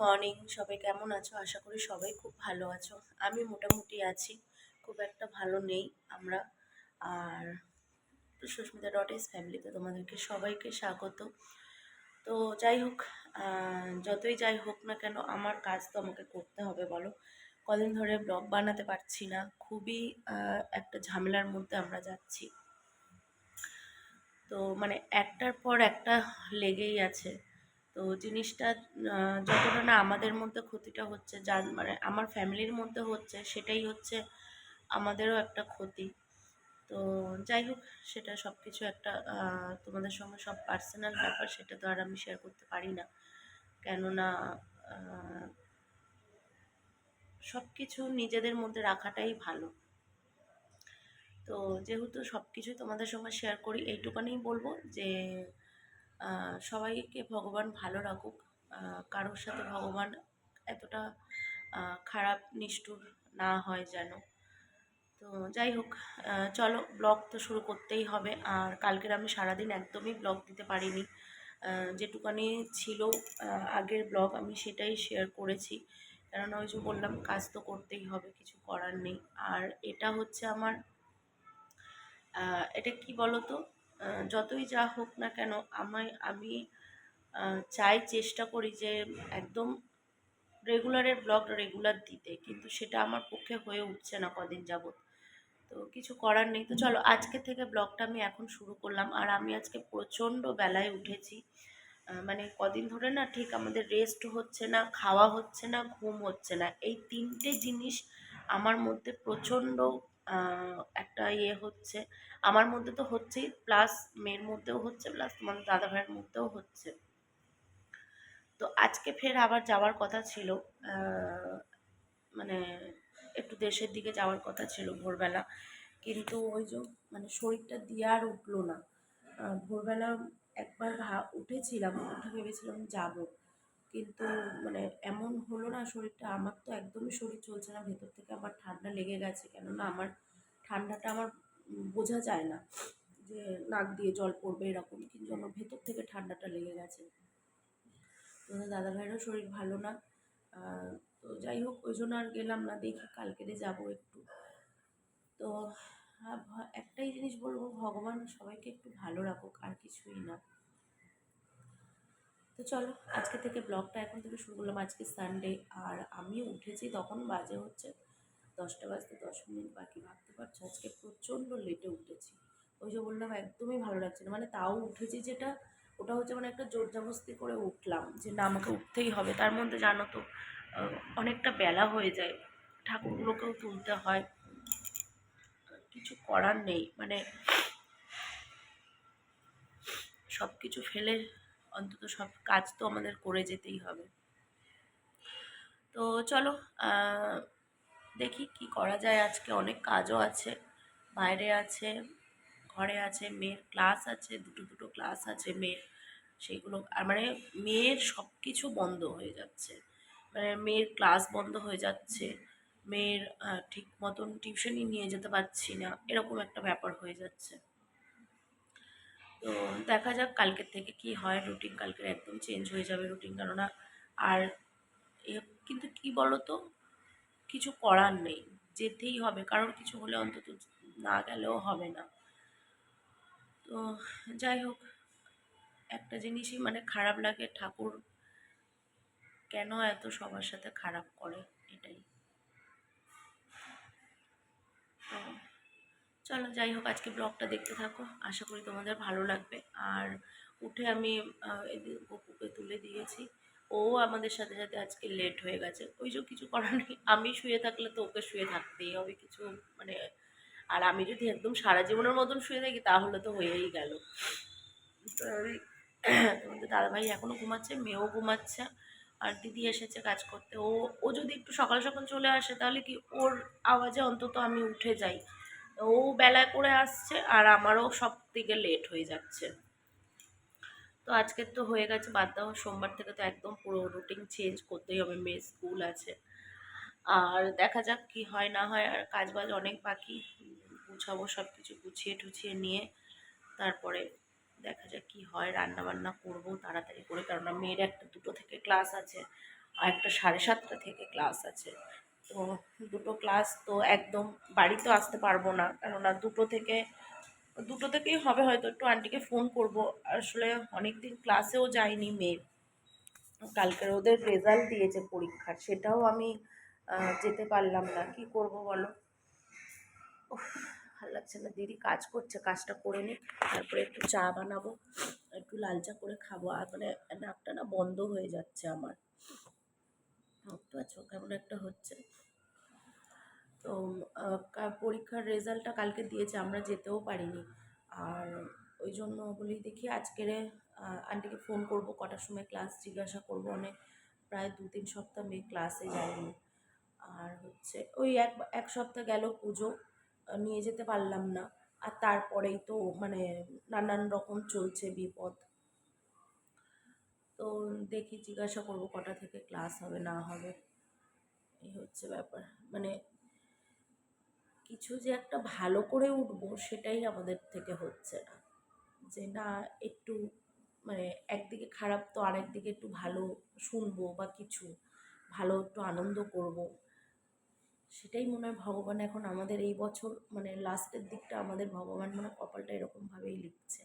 Morning, সবাই কেমন আছো? আশা করি সবাই খুব ভালো আছো। আমি মোটামুটি আছি, খুব একটা ভালো নেই আমরা। আর সুস্মিতা ডট ইস ফ্যামিলিতে তোমাদেরকে সবাইকে স্বাগত। তো যাই হোক যতই যাই হোক না কেন, আমার কাজ তো আমাকে করতে হবে, বলো। কদিন ধরে ব্লগ বানাতে পারছি না, খুবই একটা ঝামেলার মধ্যে আমরা যাচ্ছি। তো মানে একটার পর একটা লেগেই আছে। তো জিনিসটা যতটা না আমাদের মধ্যে ক্ষতিটা হচ্ছে, যার মানে আমার ফ্যামিলির মধ্যে হচ্ছে, সেটাই হচ্ছে আমাদেরও একটা ক্ষতি। তো যাই হোক, সেটা সব কিছু একটা তোমাদের সঙ্গে সব পার্সোনাল ব্যাপার, সেটা তো আর আমি শেয়ার করতে পারি না। কেননা সব কিছু নিজেদের মধ্যে রাখাটাই ভালো। তো যেহেতু সব কিছুই তোমাদের সঙ্গে শেয়ার করি এইটুকানি বলব যে সবাইকে ভগবান ভালো রাখুক। কারোর সাথে ভগবান এতটা খারাপ, নিষ্ঠুর না হয় যেন। তো যাই হোক চলো ব্লগ তো শুরু করতেই হবে। আর কালকের আমি সারাদিন একদমই ব্লগ দিতে পারিনি। যেটুকানি ছিল আগের ব্লগ আমি সেটাই শেয়ার করেছি। কেননা ওই যে বললাম, কাজ তো করতেই হবে, কিছু করার নেই। আর এটা হচ্ছে আমার এটা কি বলতো? যতই যা হোক না কেন, আমায়, আমি চাই, চেষ্টা করি যে একদম রেগুলারের ব্লগ রেগুলার দিতে, কিন্তু সেটা আমার পক্ষে হয়ে উঠছে না কদিন যাবত তো কিছু করার নেই। তো চলো, আজকে থেকে ব্লগটা আমি এখন শুরু করলাম। আর আমি আজকে প্রচণ্ড বেলায় উঠেছি। মানে কদিন ধরে না ঠিক আমাদের রেস্ট হচ্ছে না, খাওয়া হচ্ছে না, ঘুম হচ্ছে না। এই তিনটে জিনিস আমার মধ্যে প্রচণ্ড একটা ইয়ে হচ্ছে, আমার মধ্যে তো হচ্ছেই প্লাস মেয়ের মধ্যেও হচ্ছে প্লাস তোমাদের দাদা ভাইয়ের মধ্যেও হচ্ছে। তো আজকে ফের আবার যাওয়ার কথা ছিল মানে একটু দেশের দিকে যাওয়ার কথা ছিল ভোরবেলা, কিন্তু ওই যে মানে শরীরটা দিয়ে আর উঠল না। ভোরবেলা একবার ভা উঠেছিলাম, উঠে ভেবেছিলাম যাব, কিন্তু মানে এমন হলো না শরীরটা, আমার তো একদমই শরীর চলছে না, ভেতর থেকে আমার ঠান্ডা লেগে গেছে, কেননা আমার ঠান্ডাটা আমার বোঝা যায় না যে নাক দিয়ে জল পড়বে এরকম কিন্তু আমার ভেতর থেকে ঠান্ডাটা লেগে গেছে। তোমাদের দাদা শরীর ভালো না। তো যাই হোক ওই জন্য আর গেলাম না দেখি কালকেরে যাব একটু। তো আহ, একটাই জিনিস বলব ভগবান সবাইকে একটু ভালো রাখুক আর কিছুই না। তো চলো আজকে থেকে ব্লগটা এখন থেকে শুরু করলাম। আজকে সানডে আর আমি উঠেছি তখন বাজে হচ্ছে দশটা বাজতে দশ মিনিট বাকি, ভাবতে পারছ? আজকে প্রচণ্ড লেটে উঠেছি। ওই যে বললাম, একদমই ভালো লাগছে না। মানে তাও উঠেছি যেটা, ওটা হচ্ছে মানে একটা জোর জবস্তি করে উঠলাম যে না, আমাকে উঠতেই হবে। তার মধ্যে জানো তো অনেকটা বেলা হয়ে যায়। ঠাকুরগুলোকেও তুলতে হয়। কিছু করার নেই। মানে সব কিছু ফেলে অন্তত সব কাজ তো আমাদের করে যেতেই হবে। তো চলো দেখি কি করা যায় আজকে। অনেক কাজও আছে। বাইরে আছে, ঘরে আছে, মেয়ের ক্লাস আছে, দুটো দুটো ক্লাস আছে মেয়ের। সেগুলো, আর মানে মেয়ের সব কিছু বন্ধ হয়ে যাচ্ছে। মানে মেয়ের ক্লাস বন্ধ হয়ে যাচ্ছে। মেয়ের ঠিক মতন টিউশনই নিয়ে যেতে পারছি না। এরকম একটা ব্যাপার হয়ে যাচ্ছে। তো দেখা যাক কালকের থেকে কি হয়। রুটিন কালকের একদম চেঞ্জ হয়ে যাবে রুটিন। কেননা আর কিন্তু কি বলতো? কিছু করার নেই, যেতেই হবে। কারোর কিছু হলে অন্তত না গেলেও হবে না। তো যাই হোক, একটা জিনিসই মানে খারাপ লাগে, ঠাকুর কেন এত সবার সাথে খারাপ করে, এটাই। তো চলো, যাই হোক, আজকে ব্লগটা দেখতে থাকো। আশা করি তোমাদের ভালো লাগবে। আর উঠে আমি গপুকে তুলে দিয়েছি। ও আমাদের সাথে সাথে আজকে লেট হয়ে গেছে। ওই যে কিছু করার নেই। আমি শুয়ে থাকলে তো ওকে শুয়ে থাকতেই হবে কিছু মানে আর আমি যদি একদম সারা জীবনের মতন শুয়ে থাকি তাহলে তো হয়েই গেল। তো তোমাদের দাদাভাই এখনও ঘুমাচ্ছে, মেয়েও ঘুমাচ্ছে, আর দিদি এসেছে কাজ করতে। ও ও যদি একটু সকাল সকাল চলে আসে তাহলে কি ওর আওয়াজে অন্তত আমি উঠে যাই। ও বেলায় করে আসছে আর আমারও সব থেকে লেট হয়ে যাচ্ছে। তো আজকের তো হয়ে গেছে, বাদ দাও, সোমবার থেকে তো একদম পুরো রুটিন চেঞ্জ করতেই হবে, মেয়ে স্কুল আছে। আর দেখা যাক কি হয় না হয়, আর কাজ বাজ অনেক বাকি, গুছাবো সব কিছু গুছিয়ে টুছিয়ে নিয়ে, তারপরে দেখা যাক কি হয় রান্না বান্না করব তাড়াতাড়ি করে কারণ মেয়ের একটা দুটো থেকে ক্লাস আছে, আর একটা সাড়ে সাতটা থেকে ক্লাস আছে। তো দুটো ক্লাস তো একদম বাড়িতে আসতে পারব না, কেননা দুটো থেকে দুটো থেকেই হবে, হয়তো একটু আন্টিকে ফোন করব। আসলে অনেক দিন ক্লাসেও যায়নি মেয়ে। কালকের ওদের রেজাল্ট দিয়েছে পরীক্ষার, সেটাও আমি যেতে পারলাম না। কি করব বলো? ভালো লাগছে না। দিদি কাজ করছে, কাজটা করে নিই তারপরে একটু চা বানাবো, একটু লাল চা করে খাব। আর মানে নাকটা না বন্ধ হয়ে যাচ্ছে আমার। বুঝতে পারছ কেমন একটা হচ্ছে। তো পরীক্ষার রেজাল্টটা কালকে দিয়েছে, আমরা যেতেও পারিনি। আর ওই জন্য বলি দেখি আজকের আন্টিকে ফোন করব, কটার সময় ক্লাস জিজ্ঞাসা করব অনেক প্রায় দু, তিন সপ্তাহ মেয়ে ক্লাসে যায়নি। আর হচ্ছে ওই এক এক সপ্তাহ গেল পুজো নিয়ে যেতে পারলাম না। আর তারপরেই তো মানে নানান রকম চলছে বিপদ। তো দেখি জিজ্ঞাসা করব কটা থেকে ক্লাস হবে, না হবে। এই হচ্ছে ব্যাপার। মানে কিছু যে একটা ভালো করে উঠবো সেটাই আমাদের থেকে হচ্ছে না। যে না, একটু মানে একদিকে খারাপ তো আরেকদিকে একটু ভালো শুনব বা কিছু ভালো একটু আনন্দ করব। সেটাই মনে হয় ভগবান এখন আমাদের এই বছর মানে লাস্টের দিকটা আমাদের ভগবান মানে কপালটা এরকমভাবেই লিখছে।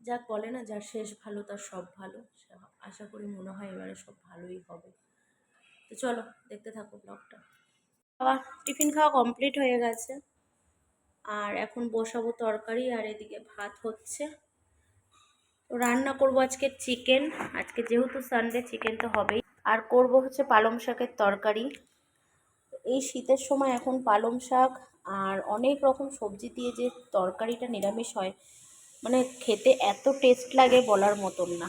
যা বলে না, যার শেষ ভালো তার সব ভালো। আশা করি মনে হয় এবারে সব ভালোই হবে। তো চলো, দেখতে থাকো ব্লগটা খাওয়া, টিফিন খাওয়া কমপ্লিট হয়ে গেছে। আর এখন বসাবো তরকারি আর এদিকে ভাত হচ্ছে। রান্না করব আজকে চিকেন আজকে যেহেতু সানডে চিকেন তো হবেই। আর করব হচ্ছে পালং শাকের তরকারি। এই শীতের সময় এখন পালং শাক আর অনেক রকম সবজি দিয়ে যে তরকারিটা নিরামিষ হয় মানে খেতে এত টেস্ট লাগে বলার মতন না।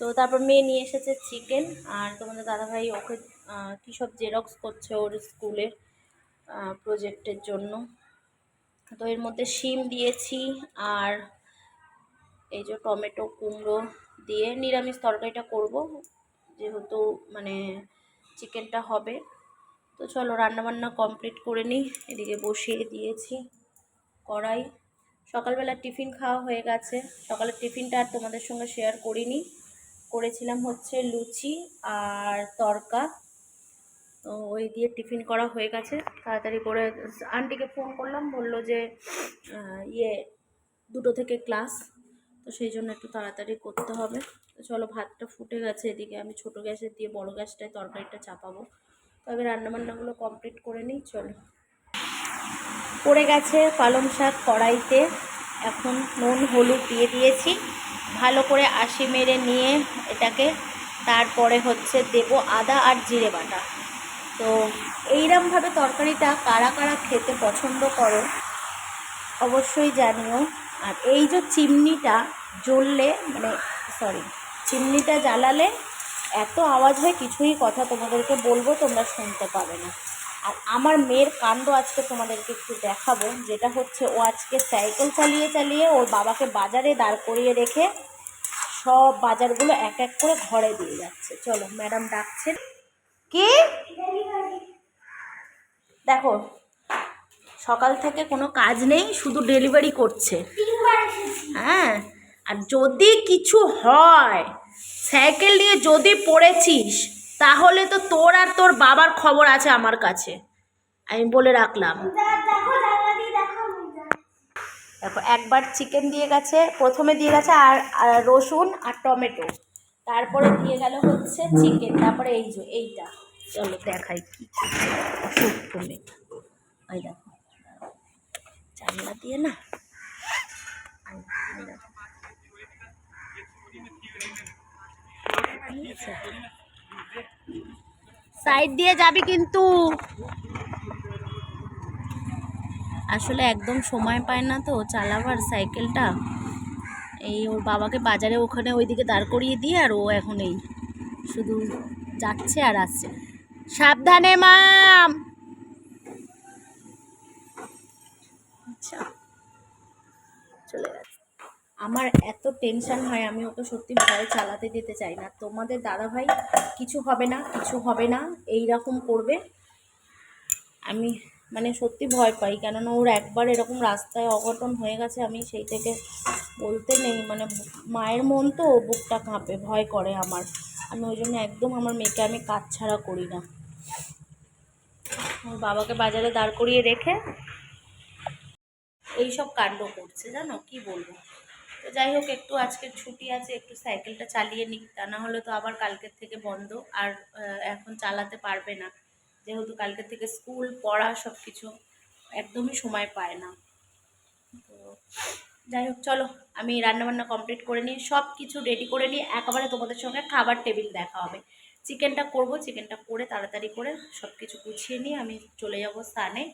তো তারপর মেয়ে নিয়ে এসেছে চিকেন আর তোমাদের দাদাভাই ওকে কী সব জেরক্স করছে ওর স্কুলের প্রজেক্টের জন্য। তো এর মধ্যে শিম দিয়েছি আর এই যে টমেটো কুমড়ো দিয়ে নিরামিষ তরকারিটা করব, যেহেতু মানে চিকেনটা হবে। তো চলো রান্নাবান্না কমপ্লিট করে নিই, এদিকে বসিয়ে দিয়েছি কড়াই। সকালবেলা টিফিন খাওয়া হয়ে গেছে, সকালের টিফিনটা আর তোমাদের সঙ্গে শেয়ার করিনি। করেছিলাম হচ্ছে লুচি আর তরকা। তো ওই দিয়ে টিফিন করা হয়ে গেছে। তাড়াতাড়ি করে আন্টিকে ফোন করলাম, বলল যে ইয়ে দুটো থেকে ক্লাস, তো সেই জন্য একটু তাড়াতাড়ি করতে হবে। তো চলো, ভাতটা ফুটে গেছে এদিকে। আমি ছোটো গ্যাসে দিয়ে বড় গ্যাসটায় তরকারিটা চাপাবো। তবে রান্নাবান্নাগুলো কমপ্লিট করে নিই, চলো। পড়ে গেছে পালং শাক কড়াইতে। এখন নুন, হলুদ দিয়ে দিয়েছি। ভালো করে আশি মেরে নিয়ে এটাকে, তারপরে হচ্ছে দেব আদা আর জিরে বাটা। তো এইরমভাবে তরকারিটা কারা কারা খেতে পছন্দ করো, অবশ্যই জানিও। আর এই যে চিমনিটা জ্বললে মানে সরি চিমনিটা জ্বালালে এত আওয়াজ হয়, কিছুই কথা তোমাদেরকে বলব তোমরা শুনতে পাবে না। আর আমার মেয়ের কাণ্ড আজকে তোমাদেরকে একটু দেখাবো যেটা হচ্ছে ও আজকে সাইকেল চালিয়ে চালিয়ে ওর বাবাকে বাজারে দাঁড় করিয়ে রেখে সব বাজারগুলো এক এক করে ঘরে দিয়ে যাচ্ছে। চলো ম্যাডাম ডাকছেন কি? দেখো সকাল থেকে কোনো কাজ নেই শুধু ডেলিভারি করছে। হ্যাঁ আর যদি কিছু হয় সাইকেল নিয়ে যদি পড়েছিস তাহলে তো তোর আর তোর বাবার খবর আছে আমার কাছে। আমি বলে রাখলাম। দেখো একবার চিকেন দিয়ে গেছে প্রথমে দিয়ে গেছে আর রসুন আর টমেটো। তারপরে দিয়ে গেল হচ্ছে চিকেন তারপরে এই যে এইটা। চলো দেখাই কি ওই দেখো। জানলা দিয়ে না। সাইড দিয়ে যাবি কিন্তু। আসলে একদম সময় পায় না তো, চালাবার সাইকেলটা এই ওর বাবাকে বাজারে ওখানে ওইদিকে দাঁড় করিয়ে দিয়ে আর ও এখন এই। শুধু যাচ্ছে আর আসছে। সাবধানে, মাম! টেনশন হয়, আমি ওকে সত্যি ভয় চালাতে দিতে চাই না। তোমাদের দাদা ভাই কিছু হবে না, কিছু হবে না এই রকম করবে। আমি মানে সত্যি ভয় পাই, কেননা ওর একবার এরকম রাস্তায় অঘটন হয়ে গেছে, আমি সেই থেকে বলতে নেই। মানে মায়ের মন তো বুকটা কাঁপে, ভয় করে আমার। আমি ওই জন্য একদম আমার মেয়েকে আমি কাজ ছাড়া করি না। আমার বাবাকে বাজারে দাঁড় করিয়ে রেখে এইসব কাণ্ড করছে, জানো? কি বলব? তো যাই হোক, একটু আজকে ছুটি আছে, একটু সাইকেলটা চালিয়ে নিক, তা না হলে তো আবার কালকের থেকে বন্ধ। আর এখন চালাতে পারবে না। যেহেতু কালকের থেকে স্কুল, পড়া সব কিছু একদমই সময় পায় না। তো যাই হোক, চলো, আমি রান্নাবান্না কমপ্লিট করে নিই সব কিছু রেডি করে নিই একেবারে তোমাদের সঙ্গে খাবার টেবিল দেখা হবে। চিকেনটা করব চিকেনটা করে তাড়াতাড়ি করে সব কিছু গুছিয়ে নিয়ে আমি চলে যাব স্নানে।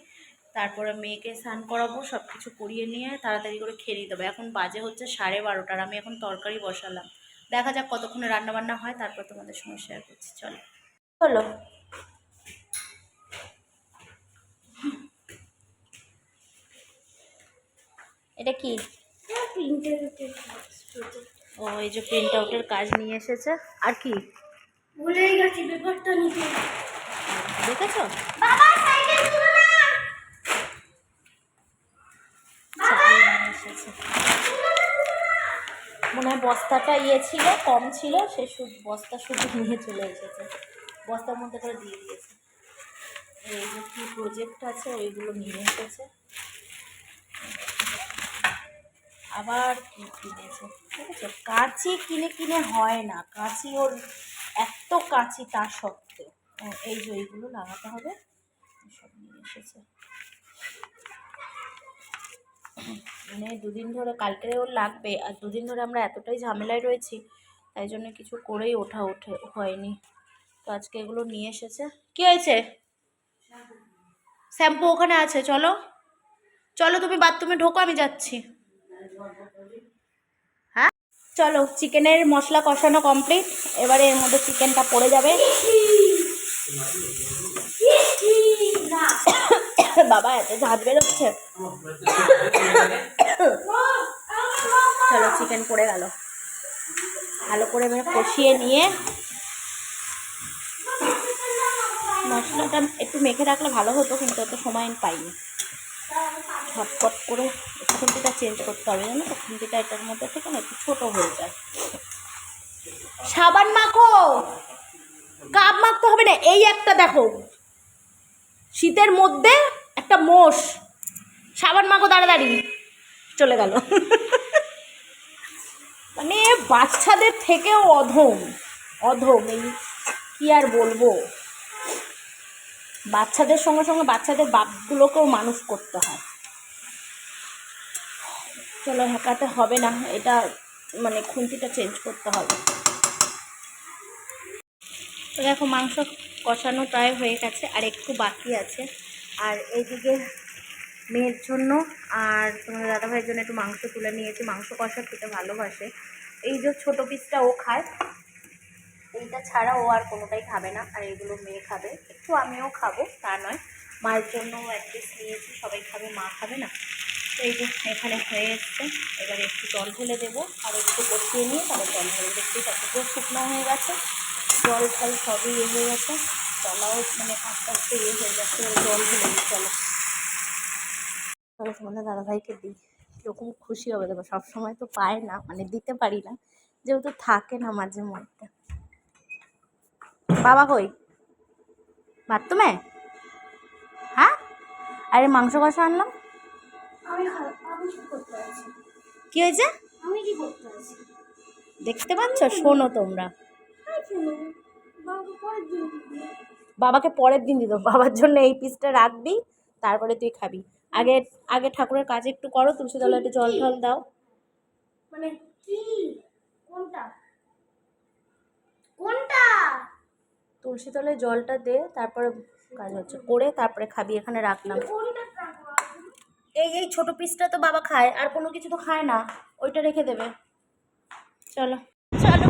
তারপরে মেয়েকে স্নান করাবো সব কিছু করিয়ে নিয়ে তাড়াতাড়ি করে খেয়ে নিতে হবে এখন বাজে হচ্ছে সাড়ে বারোটার আমি এখন তরকারি বসালাম। দেখা যাক কতক্ষণে রান্না বান্না হয় তারপর তোমাদের সঙ্গে শেয়ার করছি চলো। হলো এটা কি? ও এই যে প্রিন্ট আউটের কাজ নিয়ে এসেছে। আর কি? ভুলেই গেছি পেপারটা নিতে। দেখেছ? বাবা! এসেছে। মনে হয় বস্তাটা ইয়ে ছিল, কম ছিল, সে শুধু বস্তা শুধু নিয়ে চলে এসেছে। বস্তার মধ্যে করে দিয়ে দিয়েছে। এই যে কী প্রজেক্ট আছে, ওইগুলো নিয়ে এসেছে। আবার কি কিনেছে, ঠিক আছে? কাঁচি কিনে কিনে হয় না। কাঁচি ওর এত কাঁচি তা সত্ত্বেও। এই যে এইগুলো লাগাতে হবে। সব নিয়ে এসেছে। মানে দুদিন ধরে কালকে ওর লাগবে আর দুদিন ধরে আমরা এতটাই ঝামেলায় রয়েছি, তাই জন্য কিছু করেই ওঠা ওঠে, হয়নি। তো আজকে এগুলো নিয়ে এসেছে। কি হয়েছে? শ্যাম্পু ওখানে আছে, চলো। চলো, তুমি বাথরুমে ঢোকো, আমি যাচ্ছি। হ্যাঁ? চলো, চিকেনের মশলা কষানো কমপ্লিট। এবারে এর মধ্যে চিকেনটা পড়ে যাবে। বাবা এত ঝাঁজ বেরোচ্ছে। চলো চিকেন পড়ে গেল। ভালো করে এবারে কষিয়ে নিয়ে মশলাটা একটু মেখে রাখলে ভালো হতো, কিন্তু অত সময় পাইনি। ঝটপট করে খুন্তিটা চেঞ্জ করতে হবে, জানো তো? খুন্তিটা এটার মধ্যে থেকে না একটু ছোটো হয়ে যায়। সাবান মাখো! কাপ মাখতে হবে না, এই একটা দেখো। শীতের মধ্যে মোষ সাবান মাখো তাড়াতাড়ি। চলে গেল। মানে বাচ্চাদের থেকেও অধম। অধম, এই কি আর বলব? বাচ্চাদের সঙ্গে সঙ্গে বাচ্চাদের বাপগুলোকেও মানুষ করতে হয়। চলো, হেঁকাতে হবে না। এটা মানে খুন্তিটা চেঞ্জ করতে হবে। দেখো, মাংস কষানো প্রায় হয়ে গেছে, আর একটু বাকি আছে। আর এইদিকে মেয়ের জন্য আর তোমাদের দাদাভাইয়ের জন্য একটু মাংস তুলে নিয়েছি। মাংস কষা খেতে ভালোবাসে। এই যে ছোটো পিসটা ও খায়, এইটা ছাড়া ও আর কোনোটাই খাবে না। আর এগুলো মেয়ে খাবে। একটু আমিও খাব, তা নয়। মায়ের জন্য এক পিস নিয়েছি, সবাই খাবে, মা খাবে না। তো এই যে এখানে হয়ে এসছে। এবারে একটু জল ঢেলে দেবো। আর একটু কষিয়ে নিয়ে তারপর জল ঢেলে দেখতেই পাচ্ছি পুরো শুকনো হয়ে গেছে। জল ফল সবই ইয়ে হয়ে গেছে। তলাও মানে আস্তে আস্তে ইয়ে হয়ে যাচ্ছে জল ঢেলে দিই চলো। তোমাদের দাদাভাইকে দিই কীরকম খুশি হবে দেখো সবসময় তো পায় না মানে দিতে পারি না যেহেতু থাকে না মাঝে মধ্যে। বাবা কই? বাথরুমে? হ্যাঁ? আরে মাংস কষা আনলাম। কি হয়েছে? দেখতে পাচ্ছ? শোনো তোমরা। বাবাকে পরের দিন দিত বাবার জন্য এই পিসটা রাখবি তারপরে তুই খাবি। আগে আগে ঠাকুরের কাজ একটু করো তুলসী তলায় একটু জল টল দাও। মানে কি? কোনটা? কোনটা? তুলসী তলায় জলটা দে তারপরে কাজ হচ্ছে। করে তারপরে খাবি এখানে রাখলাম। এই এই ছোট পিসটা তো বাবা খায় আর কোনো কিছু তো খায় না। ওইটা রেখে দেবে। চলো। চলো